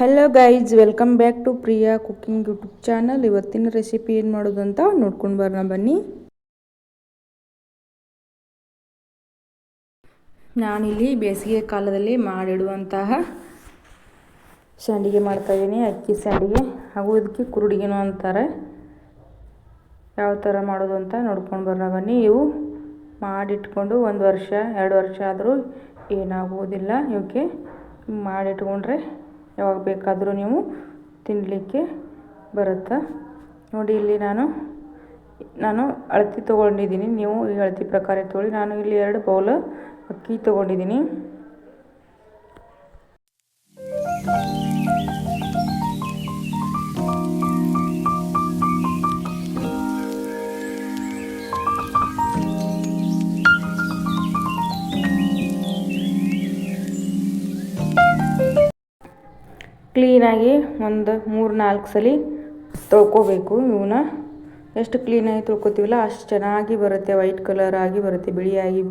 Hello guys welcome back to Priya cooking YouTube channel ಇವತ್ತಿನ recipe ಏನು ಮಾಡೋದು ಅಂತ ನೋಡ್ಕೊಂಡು ಬರೋಣ ಬನ್ನಿ. ನಾನಿಲ್ಲಿ ಬೇಸಿಗೆ ಕಾಲದಲ್ಲಿ ಮಾಡಿಡುವಂತಹ ಸಂಡಿಗೆ ಮಾಡ್ತಾಯಿದ್ದೀನಿ ಅಕ್ಕಿ ಸಂಡಿಗೆ. ಹಾಗೂ ಇದಕ್ಕೆ ಕುರುಡಿಗೆನೂ ಅಂತಾರೆ. ಯಾವ ಥರ ಮಾಡೋದು ಅಂತ ನೋಡ್ಕೊಂಡು ಬರೋಣ ಬನ್ನಿ. ಇವು ಮಾಡಿಟ್ಕೊಂಡು ಒಂದು ವರ್ಷ, ಎರಡು ವರ್ಷ ಆದರೂ ಏನಾಗುವುದಿಲ್ಲ. ಇವಕ್ಕೆ ಮಾಡಿಟ್ಕೊಂಡ್ರೆ ಯಾವಾಗ ಬೇಕಾದರೂ ನೀವು ತಿನ್ನಲಿಕ್ಕೆ ಬರುತ್ತೆ? ನೋಡಿ, ಇಲ್ಲಿ ನಾನು ನಾನು ಅಳತೆ ತೊಗೊಂಡಿದ್ದೀನಿ. ನೀವು ಈ ಅಳತೆ ಪ್ರಕಾರ ತೊಗೊಳ್ಳಿ ನಾನು ಇಲ್ಲಿ ಎರಡು ಬೌಲ್ ಅಕ್ಕಿ ತೊಗೊಂಡಿದ್ದೀನಿ. ಕ್ಲೀನಾಗಿ ಒಂದು ಮೂರು ನಾಲ್ಕು ಸಲ ತೊಳ್ಕೊಬೇಕು ಇವನ್ನ ಎಷ್ಟು ಕ್ಲೀನಾಗಿ ತೊಳ್ಕೊತೀವಲ್ಲ ಅಷ್ಟು ಚೆನ್ನಾಗಿ ಬರುತ್ತೆ ವೈಟ್ ಕಲರ್ ಆಗಿ ಬರುತ್ತೆ, ಬಿಳಿಯಾಗಿ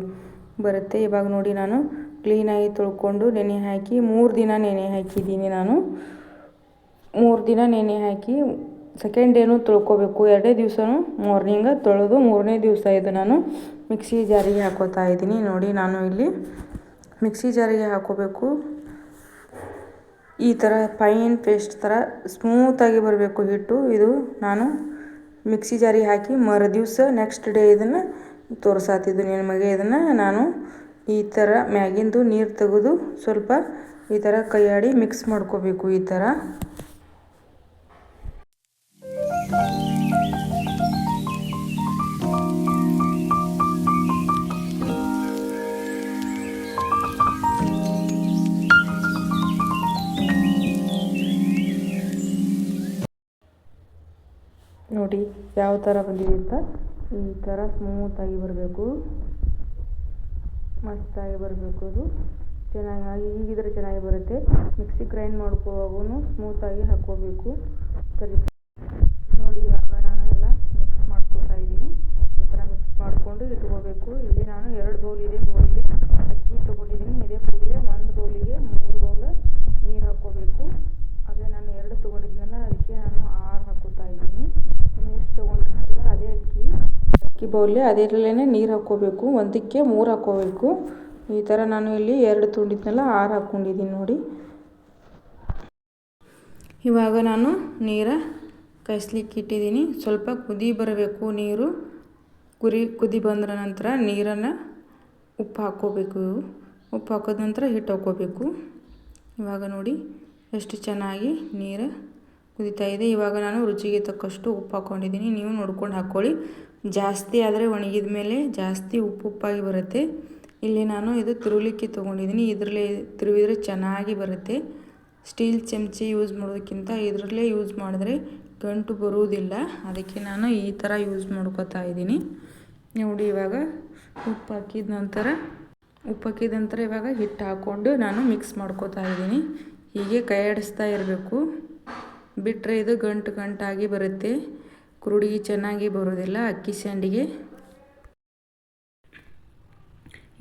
ಬರುತ್ತೆ. ಇವಾಗ ನೋಡಿ ನಾನು ಕ್ಲೀನಾಗಿ ತೊಳ್ಕೊಂಡು ನೆನೆ ಹಾಕಿ ಮೂರು ದಿನ ನೆನೆ ಹಾಕಿದ್ದೀನಿ ನಾನು. ಮೂರು ದಿನ ನೆನೆ ಹಾಕಿ ಸೆಕೆಂಡ್ ಡೇನು ತೊಳ್ಕೊಬೇಕು. ಎರಡೇ ದಿವಸನೂ ಮಾರ್ನಿಂಗ ತೊಳೆದು ಮೂರನೇ ದಿವಸ ಇದು ನಾನು ಮಿಕ್ಸಿ ಜಾರಿಗೆ ಹಾಕೋತಾ ಇದ್ದೀನಿ. ನೋಡಿ ನಾನು ಇಲ್ಲಿ ಮಿಕ್ಸಿ ಜಾರಿಗೆ ಹಾಕೋಬೇಕು. ಈ ಥರ ಫೈನ್ ಪೇಸ್ಟ್ ಥರ ಸ್ಮೂತಾಗಿ ಬರಬೇಕು ಹಿಟ್ಟು. ಇದು ನಾನು ಮಿಕ್ಸಿ ಜಾರಿಗೆ ಹಾಕಿ ಮರು ದಿವಸ ನೆಕ್ಸ್ಟ್ ಡೇ ಇದನ್ನು ತೋರಿಸಾತಿದ್ದು ನಿಮಗೆ ಇದನ್ನು ನಾನು ಈ ಥರ ಮ್ಯಾಗಿಂದು ನೀರು ತೆಗೆದು ಸ್ವಲ್ಪ ಈ ಥರ ಕೈಯಾಡಿ ಮಿಕ್ಸ್ ಮಾಡ್ಕೋಬೇಕು ಈ ಥರ. ನೋಡಿ ಯಾವ ಥರ ಬಂದಿದೆ ಅಂತ. ಈ ಥರ ಸ್ಮೂತಾಗಿ ಬರಬೇಕು. ಮಸ್ತಾಗಿ ಬರಬೇಕು ಅದು. ಚೆನ್ನಾಗಿ ಹೀಗಿದ್ರೆ ಚೆನ್ನಾಗಿ ಬರುತ್ತೆ. ಮಿಕ್ಸಿ ಗ್ರೈಂಡ್ ಮಾಡ್ಕೋವಾಗೂ ಸ್ಮೂತಾಗಿ ಹಾಕ್ಕೋಬೇಕು. ಸರಿ. ನೋಡಿ ಇವಾಗ ನಾನು ಎಲ್ಲ ಮಿಕ್ಸ್ ಮಾಡ್ಕೋತಾ ಇದ್ದೀನಿ. ಈ ಥರ ಮಿಕ್ಸ್ ಮಾಡಿಕೊಂಡು ಇಟ್ಕೋಬೇಕು. ಇಲ್ಲಿ ನಾನು ಎರಡು ಬೌಲ್ ಇದೆ ಬೌಲಿಗೆ ಅಕ್ಕಿ ತೊಗೊಂಡಿದ್ದೀನಿ ಇದೇ ಬೌಲಿಗೆ ಒಂದು ಬೌಲಿಗೆ ಮೂರು ಬೌಲ್ ನೀರು ಹಾಕ್ಕೋಬೇಕು ಅದೇ ನಾನು ಎರಡು ತೊಗೊಂಡಿದ್ನಲ್ಲ ಅದಕ್ಕೆ ನಾನು ಆರು ಹಾಕೋತಾ ಇದ್ದೀನಿ ನೀವು ಎಷ್ಟು ತೊಗೊಂಡಿರ್ತೀರ ಅದೇ ಅಕ್ಕಿ ಬೌಲ್ಗೆ ಅದರಲ್ಲೇ ನೀರು ಹಾಕ್ಕೋಬೇಕು, ಒಂದಕ್ಕೆ ಮೂರು ಹಾಕ್ಕೋಬೇಕು. ಈ ಥರ ನಾನು ಇಲ್ಲಿ ಎರಡು ತುಂಡಿದ್ನಲ್ಲ, ಆರು ಹಾಕ್ಕೊಂಡಿದ್ದೀನಿ ನೋಡಿ. ಇವಾಗ ನಾನು ನೀರ ಕಾಯಿಸ್ಲಿಕ್ಕೆ ಇಟ್ಟಿದ್ದೀನಿ ಸ್ವಲ್ಪ ಕುದಿ ಬರಬೇಕು ನೀರು. ಕುರಿ, ಕುದಿ ಬಂದ್ರ ನಂತರ ನೀರನ್ನು ಉಪ್ಪು ಹಾಕ್ಕೋಬೇಕು. ಉಪ್ಪು ಹಾಕೋದ ನಂತರ ಹಿಟ್ಟು ಹಾಕ್ಕೋಬೇಕು. ಇವಾಗ ನೋಡಿ, ಎಷ್ಟು ಚೆನ್ನಾಗಿ ನೀರು ಕುದೀತಾ ಇದೆ. ಇವಾಗ ನಾನು ರುಚಿಗೆ ತಕ್ಕಷ್ಟು ಉಪ್ಪು ಹಾಕ್ಕೊಂಡಿದ್ದೀನಿ ನೀವು ನೋಡ್ಕೊಂಡು ಹಾಕ್ಕೊಳ್ಳಿ. ಜಾಸ್ತಿ ಆದರೆ ಒಣಗಿದ ಮೇಲೆ ಜಾಸ್ತಿ ಉಪ್ಪು ಉಪ್ಪಾಗಿ ಬರುತ್ತೆ. ಇಲ್ಲಿ ನಾನು ಇದು ತಿರುವಲಿಕ್ಕೆ ತೊಗೊಂಡಿದ್ದೀನಿ. ಇದರಲ್ಲೇ ತಿರುವಿದ್ರೆ ಚೆನ್ನಾಗಿ ಬರುತ್ತೆ. ಸ್ಟೀಲ್ ಚಮಚಿ ಯೂಸ್ ಮಾಡೋದಕ್ಕಿಂತ ಇದರಲ್ಲೇ ಯೂಸ್ ಮಾಡಿದ್ರೆ ಗಂಟು ಬರುವುದಿಲ್ಲ. ಅದಕ್ಕೆ ನಾನು ಈ ಥರ ಯೂಸ್ ಮಾಡ್ಕೋತಾ ಇದ್ದೀನಿ. ನೋಡಿ, ಇವಾಗ ಉಪ್ಪು ಹಾಕಿದ ನಂತರ, ಉಪ್ಪು ಹಾಕಿದ ನಂತರ ಇವಾಗ ಹಿಟ್ಟು ಹಾಕ್ಕೊಂಡು ನಾನು ಮಿಕ್ಸ್ ಮಾಡ್ಕೋತಾ ಇದ್ದೀನಿ. ಹೀಗೆ ಕೈ ಆಡಿಸ್ತಾ ಇರಬೇಕು. ಬಿಟ್ಟರೆ ಇದು ಗಂಟು ಗಂಟಾಗಿ ಬರುತ್ತೆ. ಕುರುಡಿ ಚೆನ್ನಾಗಿ ಬರೋದಿಲ್ಲ, ಅಕ್ಕಿ ಸಂಡಿಗೆ.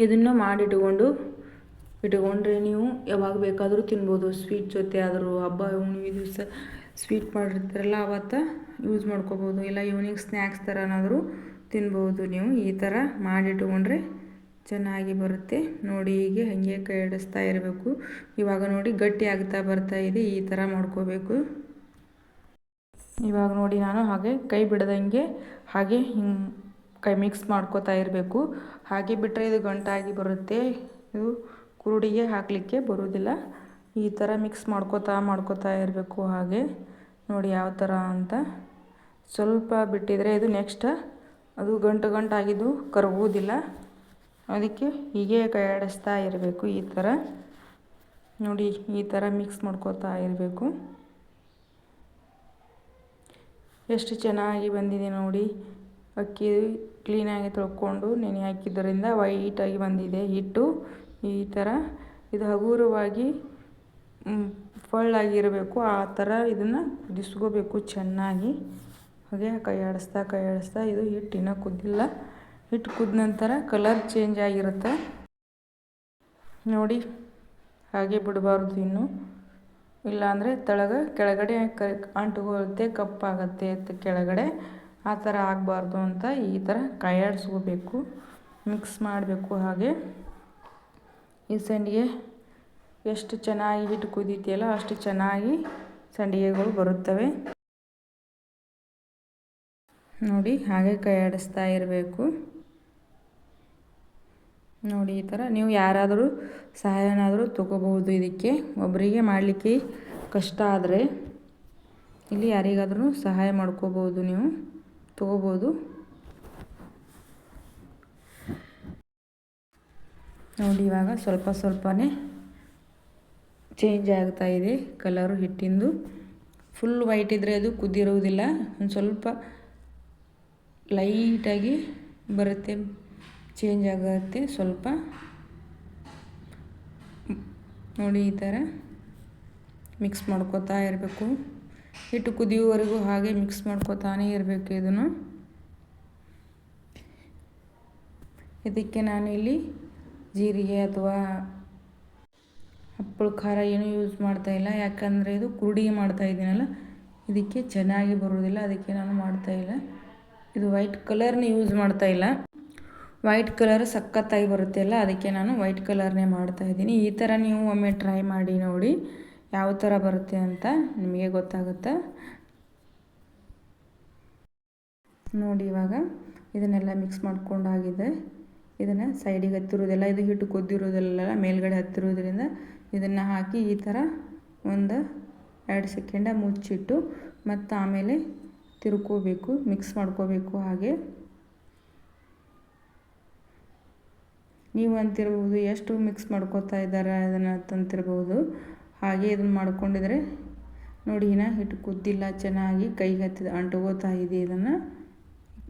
ಇದನ್ನು ಮಾಡಿಟ್ಕೊಂಡು, ಇಟ್ಕೊಂಡ್ರೆ ನೀವು ಯಾವಾಗ ಬೇಕಾದರೂ ತಿನ್ಬೋದು. ಸ್ವೀಟ್ ಜೊತೆ ಆದರೂ, ಹಬ್ಬ, ಹುಣ್ಣಿಮೆ ದಿವಸ ಸ್ವೀಟ್ ಮಾಡಿರ್ತಾರಲ್ಲ, ಅವತ್ತು ಯೂಸ್ ಮಾಡ್ಕೋಬೋದು. ಇಲ್ಲ ಈವ್ನಿಂಗ್ ಸ್ನ್ಯಾಕ್ಸ್ ಥರನಾದರೂ ತಿನ್ಬೋದು ನೀವು. ಈ ಥರ ಮಾಡಿಟ್ಕೊಂಡ್ರೆ ಚೆನ್ನಾಗಿ ಬರುತ್ತೆ. ನೋಡಿ ಹೀಗೆ ಹಾಗೆ ಕೈ ಇರಬೇಕು. ಇವಾಗ ನೋಡಿ ಗಟ್ಟಿ ಆಗ್ತಾ ಬರ್ತಾ ಇದೆ. ಈ ಥರ ಮಾಡ್ಕೋಬೇಕು. ಇವಾಗ ನೋಡಿ ನಾನು ಹಾಗೆ ಕೈ ಬಿಡದಂಗೆ ಹಾಗೆ ಹಿಂಗೆ ಕೈ ಮಿಕ್ಸ್ ಮಾಡ್ಕೋತಾ ಇರಬೇಕು. ಹಾಗೆ ಬಿಟ್ಟರೆ ಇದು ಗಂಟಾಗಿ ಬರುತ್ತೆ. ಇದು ಕುರುಡಿಗೆ ಹಾಕಲಿಕ್ಕೆ ಬರೋದಿಲ್ಲ ಈ ಥರ ಮಿಕ್ಸ್ ಮಾಡ್ಕೋತಾ ಮಾಡ್ಕೋತಾ ಇರಬೇಕು ಹಾಗೆ. ನೋಡಿ ಯಾವ ಥರ ಅಂತ. ಸ್ವಲ್ಪ ಬಿಟ್ಟಿದರೆ ಇದು ನೆಕ್ಸ್ಟ್ ಅದು ಗಂಟು ಗಂಟಾಗಿದ್ದು ಕರಗುವುದಿಲ್ಲ. ಅದಕ್ಕೆ ಹೀಗೆ ಕೈ ಆಡಿಸ್ತಾ ಇರಬೇಕು ಈ ಥರ ನೋಡಿ ಈ ಥರ ಮಿಕ್ಸ್ ಮಾಡ್ಕೋತಾ ಇರಬೇಕು. ಎಷ್ಟು ಚೆನ್ನಾಗಿ ಬಂದಿದೆ ನೋಡಿ. ಅಕ್ಕಿ ಕ್ಲೀನಾಗಿ ತೊಳ್ಕೊಂಡು ನೆನೆ ಹಾಕಿದ್ದರಿಂದ ವೈಟಾಗಿ ಬಂದಿದೆ ಹಿಟ್ಟು. ಈ ಥರ ಇದು ಹಗುರವಾಗಿ ಫಳ್ಳಾಗಿರಬೇಕು ಆ ಥರ ಇದನ್ನು ಕುದಿಸ್ಕೋಬೇಕು ಚೆನ್ನಾಗಿ. ಹಾಗೆ ಕೈ ಆಡಿಸ್ತಾ ಕೈ ಆಡಿಸ್ತಾ ಇದು ಹಿಟ್ಟಿನ ಕುದ್ದಿಲ್ಲ ಹಿಟ್ಟು ಕುದ್ದ ನಂತರ ಕಲರ್ ಚೇಂಜ್ ಆಗಿರುತ್ತೆ. ನೋಡಿ, ಹಾಗೆ ಬಿಡಬಾರ್ದು ಇನ್ನು. ಇಲ್ಲಾಂದರೆ ತಳಗೆ ಕೆಳಗಡೆ ಕ ಅಂಟುಕೊಳ್ಳುತ್ತೆ ಕಪ್ಪಾಗುತ್ತೆ ಕೆಳಗಡೆ. ಆ ಥರ ಆಗಬಾರ್ದು ಅಂತ ಈ ಥರ ಕೈಯಾಡಿಸ್ಕೋಬೇಕು. ಮಿಕ್ಸ್ ಮಾಡಬೇಕು ಹಾಗೆ. ಈ ಸಂಡಿಗೆ ಎಷ್ಟು ಚೆನ್ನಾಗಿ ಹಿಟ್ಟು ಕುದೀತಿಯಲ್ಲ ಅಷ್ಟು ಚೆನ್ನಾಗಿ ಸಂಡಿಗೆಗಳು ಬರುತ್ತವೆ. ನೋಡಿ ಹಾಗೆ ಕೈ ಆಡಿಸ್ತಾ ಇರಬೇಕು. ನೋಡಿ ಈ ಥರ ನೀವು ಯಾರಾದರೂ ಸಹಾಯನಾದರೂ ತಗೋಬಹುದು ಇದಕ್ಕೆ. ಒಬ್ಬರಿಗೆ ಮಾಡಲಿಕ್ಕೆ ಕಷ್ಟ ಆದರೆ ಇಲ್ಲಿ ಯಾರಿಗಾದ್ರೂ ಸಹಾಯ ಮಾಡ್ಕೋಬೋದು ನೀವು. ತಗೋಬೋದು ನೋಡಿ ಇವಾಗ ಸ್ವಲ್ಪ ಸ್ವಲ್ಪನೇ ಚೇಂಜ್ ಆಗ್ತಾ ಇದೆ ಕಲರು ಹಿಟ್ಟಿಂದು. ಫುಲ್ ವೈಟ್ ಇದ್ದರೆ ಅದು ಕುದ್ದಿರುವುದಿಲ್ಲ ಒಂದು ಸ್ವಲ್ಪ ಲೈಟಾಗಿ ಬರುತ್ತೆ. ಚೇಂಜ್ ಆಗುತ್ತೆ, ಸ್ವಲ್ಪ ನೋಡಿ ಈ ಥರ ಮಿಕ್ಸ್ ಮಾಡ್ಕೋತಾ ಇರಬೇಕು. ಹಿಟ್ಟು ಕುದಿಯುವವರೆಗೂ ಹಾಗೆ ಮಿಕ್ಸ್ ಮಾಡ್ಕೋತಾನೆ ಇರಬೇಕು ಇದನ್ನು. ಇದಕ್ಕೆ ನಾನು ಇಲ್ಲಿ ಜೀರಿಗೆ ಅಥವಾ ಹಪ್ಪಳ ಖಾರ ಏನೂ ಯೂಸ್ ಮಾಡ್ತಾಯಿಲ್ಲ ಯಾಕಂದರೆ ಇದು ಕುರುಡಿಗೆ ಮಾಡ್ತಾಯಿದ್ದೀನಲ್ಲ ಇದಕ್ಕೆ ಚೆನ್ನಾಗಿ ಬರೋದಿಲ್ಲ ಅದಕ್ಕೆ ನಾನು ಮಾಡ್ತಾಯಿಲ್ಲ ಇದು ವೈಟ್ ಕಲರ್ನ ಯೂಸ್ ಮಾಡ್ತಾಯಿಲ್ಲ ವೈಟ್ ಕಲರ್ ಸಖತ್ತಾಗಿ ಬರುತ್ತೆ ಅಲ್ಲ? ಅದಕ್ಕೆ ನಾನು ವೈಟ್ ಕಲರ್ನೇ ಮಾಡ್ತಾಯಿದ್ದೀನಿ ಈ ಥರ ನೀವು ಒಮ್ಮೆ ಟ್ರೈ ಮಾಡಿ ನೋಡಿ ಯಾವ ಥರ ಬರುತ್ತೆ ಅಂತ ನಿಮಗೆ ಗೊತ್ತಾಗುತ್ತೆ. ನೋಡಿ ಇವಾಗ ಇದನ್ನೆಲ್ಲ ಮಿಕ್ಸ್ ಮಾಡ್ಕೊಂಡಾಗಿದೆ ಇದನ್ನು ಸೈಡಿಗೆ ಹತ್ತಿರೋದೆಲ್ಲ ಇದು ಹಿಟ್ಟು ಕುದ್ದಿರೋದೆಲ್ಲ ಮೇಲ್ಗಡೆ ಹತ್ತಿರೋದ್ರಿಂದ ಇದನ್ನು ಹಾಕಿ ಈ ಥರ ಒಂದು ಎರಡು ಸೆಕೆಂಡ ಮುಚ್ಚಿಟ್ಟು ಮತ್ತು ಆಮೇಲೆ ತಿರ್ಕೋಬೇಕು ಮಿಕ್ಸ್ ಮಾಡ್ಕೋಬೇಕು ಹಾಗೆ. ನೀವು ಅಂತಿರ್ಬೋದು ಎಷ್ಟು ಮಿಕ್ಸ್ ಮಾಡ್ಕೋತಾ ಇದ್ದಾರೆ ಅದನ್ನು ತಂತಿರ್ಬೋದು. ಹಾಗೆ ಇದನ್ನು ಮಾಡ್ಕೊಂಡಿದ್ರೆ ನೋಡಿ, ಇನ್ನು ಹಿಟ್ಟು ಕುದ್ದಿಲ್ಲ, ಚೆನ್ನಾಗಿ ಕೈಗೆ ಹತ್ತಿದ ಅಂಟುಗೋತಾ ಇದೆ ಇದನ್ನು.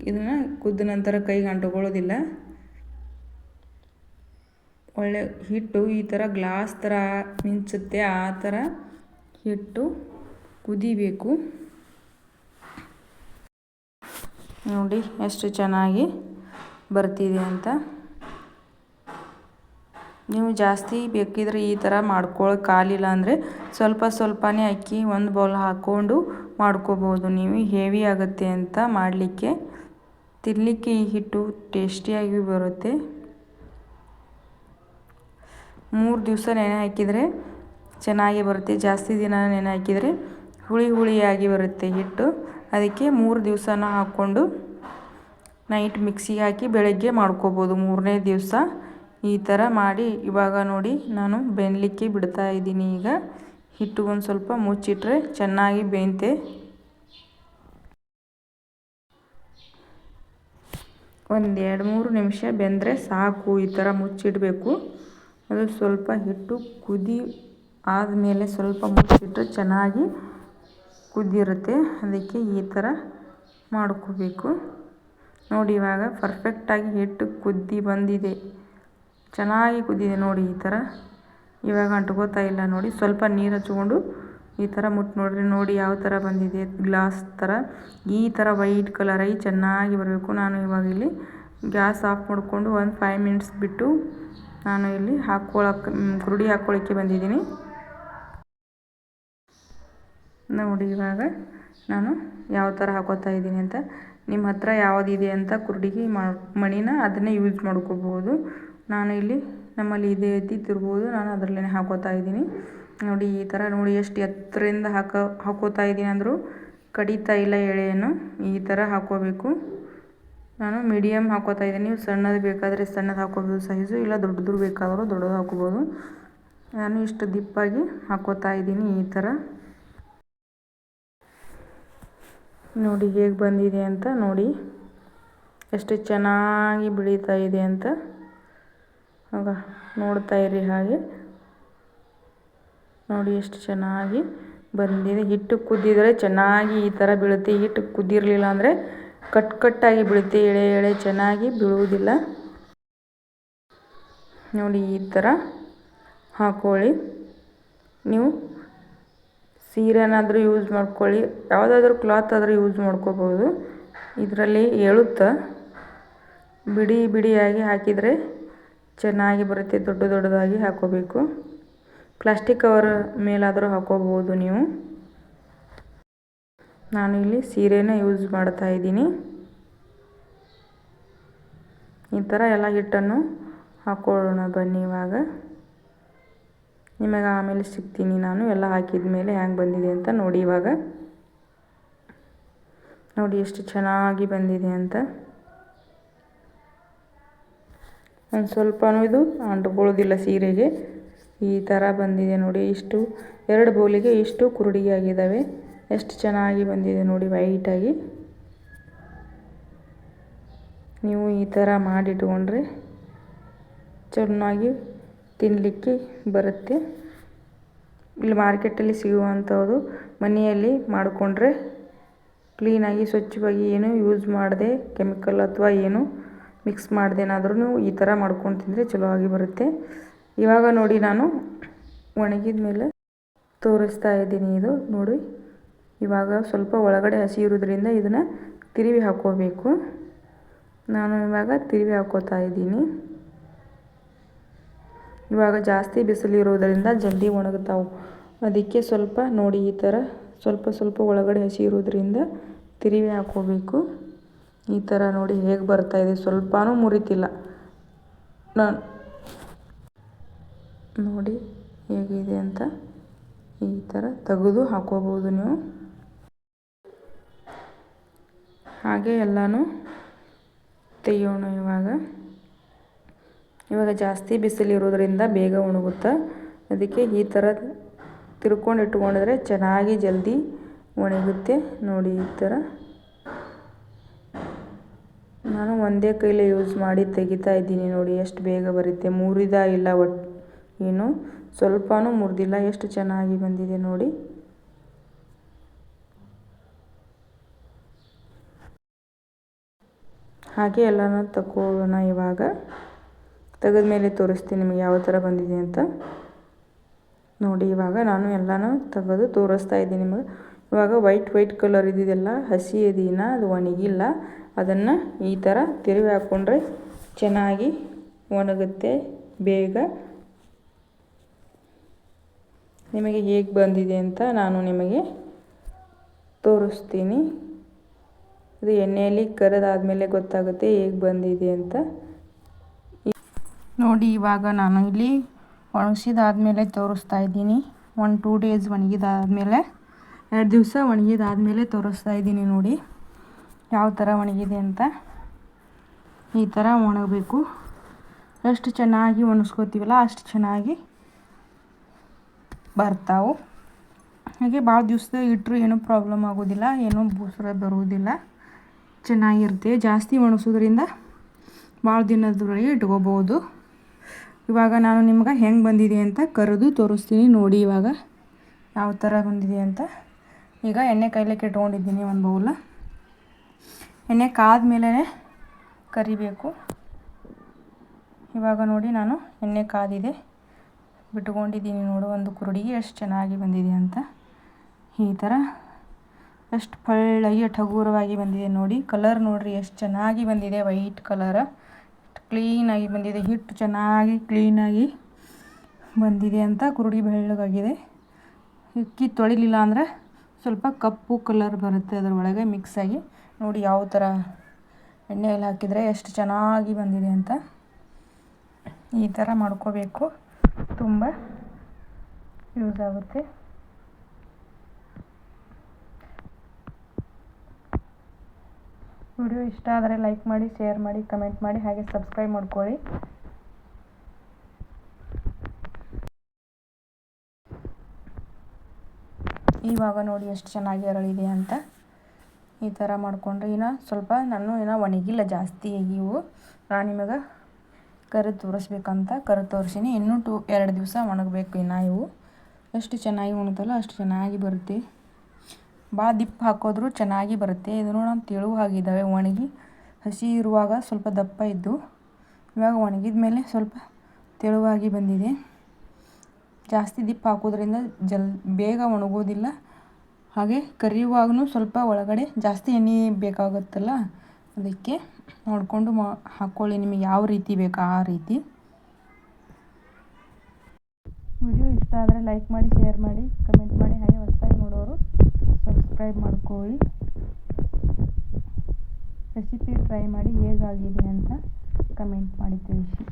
ಇದನ್ನು ಕುದ್ದ ನಂತರ ಕೈಗೆ ಅಂಟುಕೊಳ್ಳೋದಿಲ್ಲ. ಒಳ್ಳೆ ಹಿಟ್ಟು ಈ ಥರ ಗ್ಲಾಸ್ ಥರ ಮಿಂಚುತ್ತೆ, ಆ ಥರ ಹಿಟ್ಟು ಕುದಿಬೇಕು. ನೋಡಿ, ಎಷ್ಟು ಚೆನ್ನಾಗಿ ಬರ್ತಿದೆ ಅಂತ. ನೀವು ಜಾಸ್ತಿ ಬೇಕಿದ್ದರೆ ಈ ಥರ ಮಾಡ್ಕೊಳಕ್ಕಾಗಲಿಲ್ಲ ಅಂದರೆ ಸ್ವಲ್ಪ ಸ್ವಲ್ಪನೇ ಅಕ್ಕಿ ಒಂದು ಬೌಲ್ ಹಾಕ್ಕೊಂಡು ಮಾಡ್ಕೋಬೋದು. ನೀವು ಹೆವಿ ಆಗುತ್ತೆ ಅಂತ ಮಾಡಲಿಕ್ಕೆ. ತಿನ್ನಲಿಕ್ಕೆ ಈ ಹಿಟ್ಟು ಟೇಸ್ಟಿಯಾಗಿ ಬರುತ್ತೆ. ಮೂರು ದಿವಸ ನೆನೆ ಹಾಕಿದರೆ ಚೆನ್ನಾಗಿ ಬರುತ್ತೆ. ಜಾಸ್ತಿ ದಿನ ನೆನೆ ಹಾಕಿದರೆ ಹುಳಿ ಹುಳಿಯಾಗಿ ಬರುತ್ತೆ ಹಿಟ್ಟು. ಅದಕ್ಕೆ ಮೂರು ದಿವಸನ ಹಾಕ್ಕೊಂಡು ನೈಟ್ ಮಿಕ್ಸಿಗೆ ಹಾಕಿ ಬೆಳಗ್ಗೆ ಮಾಡ್ಕೋಬೋದು. ಮೂರನೇ ದಿವಸ ಈ ಥರ ಮಾಡಿ ಇವಾಗ ನೋಡಿ ನಾನು ಬೆನ್ಲಿಕ್ಕೆ ಬಿಡ್ತಾ ಇದ್ದೀನಿ ಈಗ. ಹಿಟ್ಟು ಒಂದು ಸ್ವಲ್ಪ ಮುಚ್ಚಿಟ್ರೆ ಚೆನ್ನಾಗಿ ಬೇಯ್ತೆ. ಒಂದು ಎರಡು ಮೂರು ನಿಮಿಷ ಬೆಂದರೆ ಸಾಕು ಈ ಥರ ಮುಚ್ಚಿಡಬೇಕು. ಅದು ಸ್ವಲ್ಪ ಹಿಟ್ಟು ಕುದಿ ಆದಮೇಲೆ ಸ್ವಲ್ಪ ಮುಚ್ಚಿಟ್ರೆ ಚೆನ್ನಾಗಿ ಕುದ್ದಿರುತ್ತೆ ಅದಕ್ಕೆ ಈ ಥರ ಮಾಡ್ಕೋಬೇಕು. ನೋಡಿ ಇವಾಗ ಪರ್ಫೆಕ್ಟಾಗಿ ಹಿಟ್ಟು ಕುದ್ದಿ ಬಂದಿದೆ. ಚೆನ್ನಾಗಿ ಕುದ್ದಿದೆ ನೋಡಿ ಈ ಥರ. ಇವಾಗ ಅಂಟ್ಕೋತಾ ಇಲ್ಲ ನೋಡಿ. ಸ್ವಲ್ಪ ನೀರು ಹಚ್ಕೊಂಡು ಈ ಥರ ಮುಟ್ಟು ನೋಡಿರಿ ನೋಡಿ ಯಾವ ಥರ ಬಂದಿದೆ ಗ್ಲಾಸ್ ಥರ. ಈ ಥರ ವೈಟ್ ಕಲರಾಗಿ ಚೆನ್ನಾಗಿ ಬರಬೇಕು. ನಾನು ಇವಾಗ ಇಲ್ಲಿ ಗ್ಯಾಸ್ ಆಫ್ ಮಾಡಿಕೊಂಡು ಒಂದು ಫೈವ್ ಮಿನಿಟ್ಸ್ ಬಿಟ್ಟು ನಾನು ಇಲ್ಲಿ ಹಾಕ್ಕೊಳಕ್ಕೆ ಕುರುಡಿ ಹಾಕ್ಕೊಳಕ್ಕೆ ಬಂದಿದ್ದೀನಿ. ನೋಡಿ ಇವಾಗ ನಾನು ಯಾವ ಥರ ಹಾಕೋತಾ ಇದ್ದೀನಿ ಅಂತ. ನಿಮ್ಮ ಹತ್ರ ಯಾವುದಿದೆ ಅಂತ ಕುರುಡಿಗೆ ಮಣಿನ ಅದನ್ನೇ ಯೂಸ್ ಮಾಡ್ಕೋಬೋದು. ನಾನು ಇಲ್ಲಿ ನಮ್ಮಲ್ಲಿ ಇದೆ ತಿರ್ಬೋದು ನಾನು ಅದರಲ್ಲೇ ಹಾಕೋತಾ ಇದ್ದೀನಿ. ನೋಡಿ, ಈ ಥರ ನೋಡಿ ಎಷ್ಟು ಎತ್ತರದಿಂದ ಹಾಕೋ, ಹಾಕೋತಾ ಇದ್ದೀನಿ ಅಂದರೂ ಕಡಿತಾ ಇಲ್ಲ ಎಳೆಯನ್ನು. ಈ ಥರ ಹಾಕೋಬೇಕು. ನಾನು ಮೀಡಿಯಮ್ ಹಾಕೋತಾ ಇದ್ದೀನಿ. ನೀವು ಸಣ್ಣದು ಬೇಕಾದರೆ ಸಣ್ಣದು ಹಾಕೋಬೋದು, ಸೈಜು. ಇಲ್ಲ, ದೊಡ್ಡದು ಬೇಕಾದರೂ ದೊಡ್ಡದು ಹಾಕೋಬೋದು. ನಾನು ಇಷ್ಟು ದಿಪ್ಪಾಗಿ ಹಾಕೋತಾ ಇದ್ದೀನಿ ಈ ಥರ. ನೋಡಿ, ಹೇಗೆ ಬಂದಿದೆ ಅಂತ ನೋಡಿ. ಎಷ್ಟು ಚೆನ್ನಾಗಿ ಬೆಳೀತಾ ಇದೆ ಅಂತ. ಆಗ ನೋಡ್ತಾ ಇರಿ ಹಾಗೆ. ನೋಡಿ ಎಷ್ಟು ಚೆನ್ನಾಗಿ ಬಂದಿದೆ. ಹಿಟ್ಟು ಕುದ್ದಿದ್ರೆ ಚೆನ್ನಾಗಿ ಈ ಥರ ಬೀಳುತ್ತೆ. ಹಿಟ್ಟು ಕುದ್ದಿರಲಿಲ್ಲ ಅಂದರೆ ಕಟ್ ಕಟ್ಟಾಗಿ ಬೀಳುತ್ತೆ. ಎಳೆ ಎಳೆ ಚೆನ್ನಾಗಿ ಬೀಳುವುದಿಲ್ಲ. ನೋಡಿ ಈ ಥರ ಹಾಕ್ಕೊಳ್ಳಿ ನೀವು ಸೀರೆನಾದರೂ ಯೂಸ್ ಮಾಡ್ಕೊಳ್ಳಿ. ಯಾವುದಾದ್ರೂ ಕ್ಲಾತ್ ಆದರೂ ಯೂಸ್ ಮಾಡ್ಕೋಬೋದು. ಇದರಲ್ಲಿ ಹೇಳುತ್ತಾ ಬಿಡಿ ಬಿಡಿಯಾಗಿ ಹಾಕಿದರೆ ಚೆನ್ನಾಗಿ ಬರುತ್ತೆ, ದೊಡ್ಡ ದೊಡ್ಡದಾಗಿ ಹಾಕೋಬೇಕು. ಪ್ಲಾಸ್ಟಿಕ್ ಕವರ್ ಮೇಲಾದರೂ ಹಾಕೋಬೋದು ನೀವು. ನಾನು ಇಲ್ಲಿ ಸೀರೆನ ಯೂಸ್ ಮಾಡ್ತಾ ಇದ್ದೀನಿ. ಈ ಥರ ಎಲ್ಲ ಹಿಟ್ಟನ್ನು ಹಾಕೊಳ್ಳೋಣ ಬನ್ನಿ ಇವಾಗ. ನಿಮಗೆ ಆಮೇಲೆ ಸಿಗ್ತೀನಿ ನಾನು, ಎಲ್ಲ ಹಾಕಿದ ಮೇಲೆ ಹ್ಯಾಂಗೆ ಬಂದಿದೆ ಅಂತ ನೋಡಿ ಇವಾಗ. ನೋಡಿ ಎಷ್ಟು ಚೆನ್ನಾಗಿ ಬಂದಿದೆ ಅಂತ. ಸ್ವಲ್ಪನೂ ಇದು ಅಂಟ್ಕೊಳ್ಳೋದಿಲ್ಲ ಸೀರೆಗೆ. ಈ ಥರ ಬಂದಿದೆ ನೋಡಿ, ಇಷ್ಟು ಎರಡು ಬೌಲಿಗೆ ಇಷ್ಟು ಕುರುಡಿಯಾಗಿದ್ದಾವೆ. ಎಷ್ಟು ಚೆನ್ನಾಗಿ ಬಂದಿದೆ ನೋಡಿ ವೈಟಾಗಿ ನೀವು ಈ ಥರ ಮಾಡಿಟ್ಕೊಂಡ್ರೆ ಚೆನ್ನಾಗಿ ತಿನ್ನಲಿಕ್ಕೆ ಬರುತ್ತೆ. ಇಲ್ಲಿ ಮಾರ್ಕೆಟಲ್ಲಿ ಸಿಗುವಂಥದ್ದು ಮನೆಯಲ್ಲಿ ಮಾಡಿಕೊಂಡ್ರೆ ಕ್ಲೀನಾಗಿ ಸ್ವಚ್ಛವಾಗಿ ಏನು ಯೂಸ್ ಮಾಡದೆ ಕೆಮಿಕಲ್ ಅಥವಾ ಏನು ಮಿಕ್ಸ್ ಮಾಡ್ದೇನಾದ್ರೂ ಈ ಥರ ಮಾಡ್ಕೊಂಡು ತಿಂದರೆ ಚಲೋ ಆಗಿ ಬರುತ್ತೆ. ಇವಾಗ ನೋಡಿ ನಾನು ಒಣಗಿದ ಮೇಲೆ ತೋರಿಸ್ತಾ ಇದ್ದೀನಿ ಇದು ನೋಡಿ. ಇವಾಗ ಸ್ವಲ್ಪ ಒಳಗಡೆ ಹಸಿ ಇರೋದ್ರಿಂದ ಇದನ್ನು ತಿರುವಿ ಹಾಕ್ಕೋಬೇಕು ನಾನು ಇವಾಗ ತಿರುವಿ ಹಾಕೋತಾ ಇದ್ದೀನಿ. ಇವಾಗ ಜಾಸ್ತಿ ಬಿಸಿಲಿರೋದ್ರಿಂದ ಜಲ್ದಿ ಒಣಗುತ್ತಾವೆ ಅದಕ್ಕೆ ಸ್ವಲ್ಪ ನೋಡಿ ಈ ಥರ ಸ್ವಲ್ಪ ಸ್ವಲ್ಪ ಒಳಗಡೆ ಹಸಿ ಇರೋದ್ರಿಂದ ತಿರುವಿ ಹಾಕ್ಕೋಬೇಕು ಈ ಥರ ನೋಡಿ ಹೇಗೆ ಇದೆ. ಸ್ವಲ್ಪನೂ ಮುರಿತಿಲ್ಲ. ನಾನು ನೋಡಿ ಹೇಗಿದೆ ಅಂತ ಈ ಥರ ತೆಗೆದು ಹಾಕೋಬೋದು ನೀವು. ಹಾಗೆ ಎಲ್ಲನೂ ತೆಗೆಯೋಣ ಇವಾಗ. ಇವಾಗ ಜಾಸ್ತಿ ಬಿಸಿಲಿರೋದ್ರಿಂದ ಬೇಗ ಒಣಗುತ್ತೆ, ಅದಕ್ಕೆ ಈ ಥರ ತಿರ್ಕೊಂಡು ಇಟ್ಕೊಂಡಿದ್ರೆ ಚೆನ್ನಾಗಿ ಜಲ್ದಿ ಒಣಗುತ್ತೆ. ನೋಡಿ ಈ ಥರ. ನಾನು ಒಂದೇ ಕೈಲೇ ಯೂಸ್ ಮಾಡಿ ತೆಗಿತಾ ಇದ್ದೀನಿ ನೋಡಿ, ಎಷ್ಟು ಬೇಗ ಬರುತ್ತೆ. ಮುರಿದ ಇಲ್ಲ ಒಟ್ಟು ಏನು? ಸ್ವಲ್ಪನೂ ಮುರಿದಿಲ್ಲ, ಎಷ್ಟು ಚೆನ್ನಾಗಿ ಬಂದಿದೆ ನೋಡಿ. ಹಾಗೆ ಎಲ್ಲನೂ ತಗೋಣ ಇವಾಗ. ತೆಗೆದ ಮೇಲೆ ತೋರಿಸ್ತೀನಿ ನಿಮಗೆ ಯಾವ ಥರ ಬಂದಿದೆ ಅಂತ. ನೋಡಿ, ಇವಾಗ ನಾನು ಎಲ್ಲನೂ ತೆಗೆದು ತೋರಿಸ್ತಾ ಇದ್ದೀನಿ ನಿಮಗೆ. ಇವಾಗ ವೈಟ್ ವೈಟ್ ಕಲರ್ ಇದ್ದಿದೆಲ್ಲ ಹಸಿ ಇದೀನ ಅದು ಒಣಗಿಲ್ಲ. ಅದನ್ನು ಈ ಥರ ತಿರುವಿ ಹಾಕ್ಕೊಂಡ್ರೆ ಚೆನ್ನಾಗಿ ಒಣಗುತ್ತೆ ಬೇಗ. ನಿಮಗೆ ಹೇಗೆ ಬಂದಿದೆ ಅಂತ ನಾನು ನಿಮಗೆ ತೋರಿಸ್ತೀನಿ. ಇದು ಎಣ್ಣೆಯಲ್ಲಿ ಕರೆದಾದ್ಮೇಲೆ ಗೊತ್ತಾಗುತ್ತೆ ಹೇಗೆ ಬಂದಿದೆ ಅಂತ. ನೋಡಿ, ಇವಾಗ ನಾನು ಇಲ್ಲಿ ಒಣಗಿಸಿದಾದ್ಮೇಲೆ ತೋರಿಸ್ತಾ ಇದ್ದೀನಿ. ಒಂದು ಟೂ ಡೇಸ್ ಒಣಗಿದಾದ್ಮೇಲೆ, ಎರಡು ದಿವಸ ಒಣಗಿದಾದ್ಮೇಲೆ ತೋರಿಸ್ತಾ ಇದ್ದೀನಿ ನೋಡಿ. ಯಾವ ಥರ ಒಣಗಿದೆ ಅಂತ ಈ ಥರ ಒಣಗಬೇಕು. ಎಷ್ಟು ಚೆನ್ನಾಗಿ ಒಣಗಿಸ್ಕೋತೀವಲ್ಲ ಅಷ್ಟು ಚೆನ್ನಾಗಿ ಬರ್ತಾವೆ. ಹಾಗೆ ಭಾಳ ದಿವಸದ ಇಟ್ಟರು ಏನೂ ಪ್ರಾಬ್ಲಮ್ ಆಗೋದಿಲ್ಲ, ಏನೂ ಬೂಸರ ಬರುವುದಿಲ್ಲ. ಚೆನ್ನಾಗಿರುತ್ತೆ. ಜಾಸ್ತಿ ಒಣಗಿಸೋದ್ರಿಂದ ಭಾಳ ದಿನದವರೆಗೆ ಇಟ್ಕೋಬೋದು. ಇವಾಗ ನಾನು ನಿಮ್ಗೆ ಹೆಂಗೆ ಬಂದಿದೆ ಅಂತ ಕರೆದು ತೋರಿಸ್ತೀನಿ ನೋಡಿ ಇವಾಗ ಯಾವ ಥರ ಬಂದಿದೆ ಅಂತ. ಈಗ ಎಣ್ಣೆ ಕೈಲಕ್ಕೆ ಇಟ್ಕೊಂಡಿದ್ದೀನಿ ಒಂದು ಬೌಲ ಎಣ್ಣೆ ಕಾದ ಮೇಲೆ ಕರಿಬೇಕು. ಇವಾಗ ನೋಡಿ ನಾನು ಎಣ್ಣೆ ಕಾದಿದೆ. ಬಿಟ್ಕೊಂಡಿದ್ದೀನಿ ನೋಡು, ಒಂದು ಕುರುಡಿಗೆ ಎಷ್ಟು ಚೆನ್ನಾಗಿ ಬಂದಿದೆ ಅಂತ. ಈ ಥರ ಎಷ್ಟು ಪಳ್ಳಯ್ಯ ಠಗೂರವಾಗಿ ಬಂದಿದೆ ನೋಡಿ. ಕಲರ್ ನೋಡಿರಿ, ಎಷ್ಟು ಚೆನ್ನಾಗಿ ಬಂದಿದೆ, ವೈಟ್ ಕಲರ್. ಕ್ಲೀನಾಗಿ ಬಂದಿದೆ, ಹಿಟ್ಟು ಚೆನ್ನಾಗಿ ಕ್ಲೀನಾಗಿ ಬಂದಿದೆ ಅಂತ ಕುರುಡಿ ಬೆಳ್ಳಗಾಗಿದೆ. ಅಕ್ಕಿ ತೊಳಿಲಿಲ್ಲ ಅಂದರೆ ಸ್ವಲ್ಪ ಕಪ್ಪು ಕಲರ್ ಬರುತ್ತೆ ಅದರೊಳಗೆ ಮಿಕ್ಸಾಗಿ ನೋಡಿ ಯಾವ ಥರ ಎಣ್ಣೆಯಲ್ಲಿ ಹಾಕಿದರೆ ಎಷ್ಟು ಚೆನ್ನಾಗಿ ಬಂದಿದೆ ಅಂತ ಈ ಥರ ಮಾಡ್ಕೋಬೇಕು. ತುಂಬ ಯೂಸ್ ಆಗುತ್ತೆ. ವಿಡಿಯೋ ಇಷ್ಟ ಆದರೆ ಲೈಕ್ ಮಾಡಿ, ಶೇರ್ ಮಾಡಿ, ಕಮೆಂಟ್ ಮಾಡಿ, ಹಾಗೆ ಸಬ್ಸ್ಕ್ರೈಬ್ ಮಾಡ್ಕೊಳ್ಳಿ. ಇವಾಗ ನೋಡಿ ಎಷ್ಟು ಚೆನ್ನಾಗಿ ಅರಳಿದೆ ಅಂತ. ಈ ಥರ ಮಾಡಿಕೊಂಡ್ರೆ ಇನ್ನು ಸ್ವಲ್ಪ ನಾನು ಏನೋ ಒಣಗಿಲ್ಲ ಜಾಸ್ತಿ ಇವು. ನಾನು ನಿಮಗೆ ಕರೆ ತೋರಿಸ್ಬೇಕಂತ ಕರೆ ತೋರಿಸೀನಿ. ಇನ್ನೂ ಟು, ಎರಡು ದಿವಸ ಒಣಗಬೇಕು ಇನ್ನು ಇವು. ಎಷ್ಟು ಚೆನ್ನಾಗಿ ಒಣಗ್ತಲ್ಲ ಅಷ್ಟು ಚೆನ್ನಾಗಿ ಬರುತ್ತೆ. ಭಾಳ ದಿಪ್ಪ ಹಾಕೋದ್ರು ಚೆನ್ನಾಗಿ ಬರುತ್ತೆ. ಇದನ್ನು ನಾನು ತೆಳು ಆಗಿದ್ದಾವೆ ಒಣಗಿ. ಹಸಿ ಇರುವಾಗ ಸ್ವಲ್ಪ ದಪ್ಪ ಇದ್ದು, ಇವಾಗ ಒಣಗಿದ ಮೇಲೆ ಸ್ವಲ್ಪ ತೆಳುವಾಗಿ ಬಂದಿದೆ. ಜಾಸ್ತಿ ದಿಪ್ಪ ಹಾಕೋದ್ರಿಂದ ಜಲ್ ಬೇಗ ಒಣಗೋದಿಲ್ಲ. ಹಾಗೆ ಕರಿಯುವಾಗೂ ಸ್ವಲ್ಪ ಒಳಗಡೆ ಜಾಸ್ತಿ ಎಣ್ಣೆ ಬೇಕಾಗುತ್ತಲ್ಲ, ಅದಕ್ಕೆ ನೋಡಿಕೊಂಡು ಮಾ ಹಾಕ್ಕೊಳ್ಳಿ ನಿಮಗೆ ಯಾವ ರೀತಿ ಬೇಕು ಆ ರೀತಿ. ವಿಡಿಯೋ ಇಷ್ಟ ಇಷ್ಟ ಆದರೆ ಲೈಕ್ ಮಾಡಿ, ಶೇರ್ ಮಾಡಿ, ಕಮೆಂಟ್ ಮಾಡಿ, ಹಾಗೆ ಹೊಸದಾಗಿ ನೋಡೋರು ಸಬ್ಸ್ಕ್ರೈಬ್ ಮಾಡ್ಕೊಳ್ಳಿ. ರೆಸಿಪಿ ಟ್ರೈ ಮಾಡಿ ಹೇಗಾಗಿದೆ ಅಂತ ಕಮೆಂಟ್ ಮಾಡಿ ತಿಳಿಸಿ.